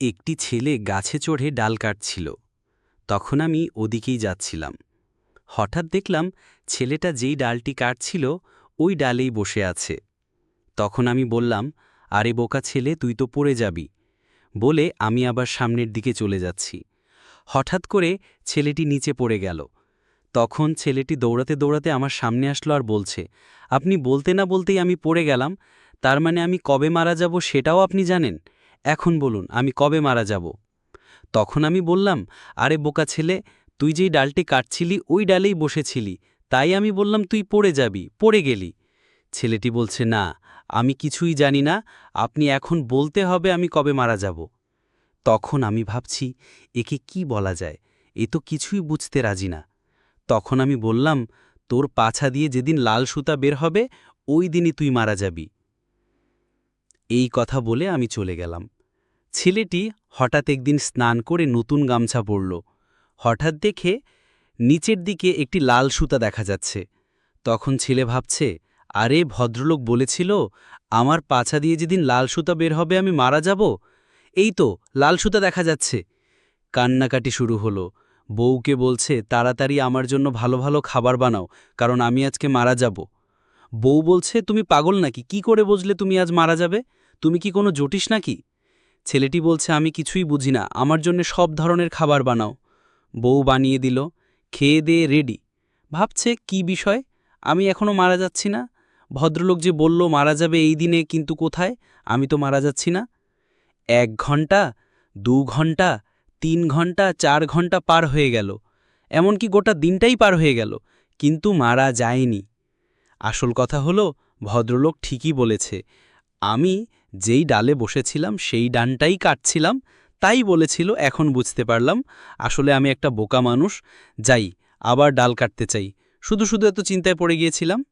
একটি ছেলে গাছে চড়ে ডাল কাটছিল। তখন আমি ওদিকেই যাচ্ছিলাম। হঠাৎ দেখলাম ছেলেটা যেই ডালটি কাটছিল, ওই ডালেই বসে আছে। তখন আমি বললাম, আরে বোকা ছেলে, তুই তো পড়ে যাবি। বলে আমি আবার সামনের দিকে চলে যাচ্ছি। হঠাৎ করে ছেলেটি নিচে পড়ে গেল। তখন ছেলেটি দৌড়াতে দৌড়াতে আমার সামনে আসলো আর বলছে, আপনি বলতে না বলতেই আমি পড়ে গেলাম। তার মানে আমি কবে মারা যাব সেটাও আপনি জানেন? এখন বলুন, আমি কবে মারা যাব? তখন আমি বললাম, আরে বোকা ছেলে, তুই যেই ডালটি কাটছিলি, ওই ডালেই বসেছিলি। তাই আমি বললাম, তুই পড়ে যাবি, পড়ে গেলি। ছেলেটি বলছে, না, আমি কিছুই জানি না, আপনি এখন বলতে হবে আমি কবে মারা যাব। তখন আমি ভাবছি, একে কি বলা যায়? এ তো কিছুই বুঝতে রাজি না। তখন আমি বললাম, তোর পাছা দিয়ে যেদিন লাল সুতা বের হবে, ওই দিনই তুই মারা যাবি। এই কথা বলে আমি চলে গেলাম। ছেলেটি হঠাৎ একদিন স্নান করে নতুন গামছা পরল। হঠাৎ দেখে নিচের দিকে একটি লাল সুতা দেখা যাচ্ছে। তখন ছেলে ভাবছে, আরে, ভদ্রলোক বলেছিল, আমার পাছা দিয়ে যেদিন লাল সুতা বের হবে আমি মারা যাব। এই তো, লাল সুতা দেখা যাচ্ছে। কান্নাকাটি শুরু হলো। বউকে বলছে, তাড়াতাড়ি আমার জন্য ভালো ভালো খাবার বানাও, কারণ আমি আজকে মারা যাব। বউ বলছে, তুমি পাগল নাকি? কি করে বুঝলে তুমি আজ মারা যাবে? তুমি কি কোনো জটিস নাকি? ছেলেটি বলছে, আমি কিছুই বুঝি না। আমার জন্য সব ধরনের খাবার বানাও। বউ বানিয়ে দিল, খেয়ে দিয়ে রেডি। ভাবছে, কি বিষয়? আমি এখনও মারা যাচ্ছি না। ভদ্রলোক যে বলল, মারা যাবে এই দিনে, কিন্তু কোথায়? আমি তো মারা যাচ্ছি না। এক ঘণ্টা, দু ঘণ্টা, তিন ঘণ্টা, চার ঘণ্টা পার হয়ে গেল। এমনকি গোটা দিনটাই পার হয়ে গেল, কিন্তু মারা যায়নি। আসল কথা হলো, ভদ্রলোক ঠিকই বলেছে, আমি যেই ডালে বসেছিলাম, সেই ডানটাই কাটছিলাম, তাই বলেছিল, এখন বুঝতে পারলাম, আসলে আমি একটা বোকা মানুষ, যাই, আবার ডাল কাটতে চাই। শুধু শুধু এত চিন্তায় পড়ে গিয়েছিলাম।